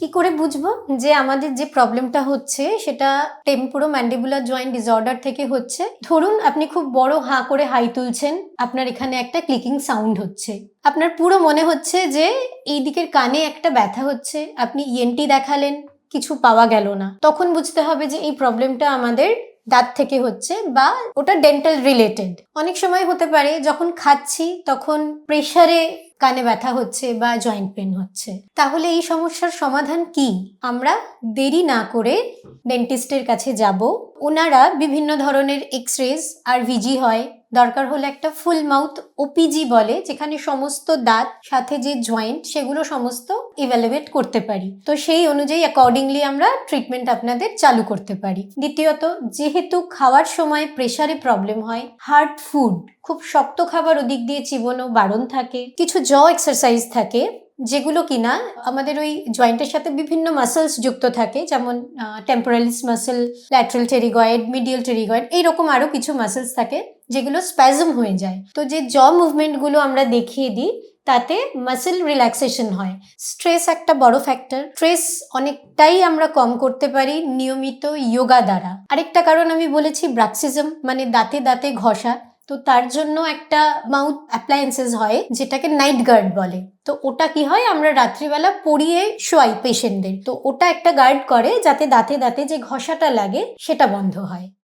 কি করে বুঝব? যে আমাদের যে প্রবলেমটা হচ্ছে, সেটা টেম্পোরো ম্যান্ডিবুলার জয়েন্ট ডিসঅর্ডার থেকে হচ্ছে। ধরুন, আপনি খুব বড় হাঁ করে হাই তুলছেন, আপনার এখানে একটা ক্লিকিং সাউন্ড হচ্ছে। আপনার পুরো মনে হচ্ছে যে এই দিকের কানে একটা ব্যথা হচ্ছে, আপনি ইএনটি দেখালেন, কিছু পাওয়া গেল না। তখন বুঝতে হবে যে এই প্রবলেমটা আমাদের দাঁত থেকে হচ্ছে বা ওটা ডেন্টাল রিলেটেড অনেক সময় হতে পারে, যখন খাচ্ছি, তখন প্রেশারে কানে ব্যথা হচ্ছে বা জয়েন্ট পেন হচ্ছে। তাহলে এই সমস্যার সমাধান কি? আমরা দেরি না করে ডেন্টিস্টের কাছে যাব। ওনারা বিভিন্ন ধরনের এক্স রেজ আর ভিজি হয়। দরকার হলে একটা ফুল মাউথ ওপিজি বলে, যেখানে সমস্ত দাঁত, সাথে যে জয়েন্ট সেগুলো সমস্ত ইভ্যালুয়েট করতে পারি। তো সেই অনুযায়ী অ্যাকর্ডিংলি আমরা ট্রিটমেন্ট আপনাদের চালু করতে পারি। দ্বিতীয়ত, যেহেতু খাওয়ার সময় প্রেশারে প্রবলেম হয় হার্ড ফুড খুব শক্ত খাবার ওদিক দিয়ে চিবোনো বারণ থাকে। কিছু জ এক্সারসাইজ থাকে, যেগুলো কিনা আমাদের ওই জয়েন্টের সাথে বিভিন্ন মাসেলস যুক্ত থাকে, যেমন temporalis muscle lateral pterygoid medial pterygoid এইরকম আরও কিছু মাসেলস থাকে যেগুলো স্প্যাজম হয়ে যায়। তো যে জ মুভমেন্টগুলো আমরা দেখিয়ে দিই, তাতে মাসেল রিল্যাক্সেশন হয়। স্ট্রেস একটা বড় ফ্যাক্টর স্ট্রেস অনেকটাই আমরা কম করতে পারি নিয়মিত যোগা দ্বারা। আরেকটা কারণ আমি বলেছি ব্রাক্সিজম মানে দাঁতে দাঁতে ঘষা। তো তার জন্য একটা মাউথ অ্যাপ্লায়েন্সেস হয়, যেটাকে নাইট গার্ড বলে। তো ওটা কি হয়, আমরা রাত্রিবেলা পরিয়ে শোয়াই পেশেন্টদের তো ওটা একটা গার্ড করে, যাতে দাঁতে দাঁতে যে ঘষাটা লাগে, সেটা বন্ধ হয়।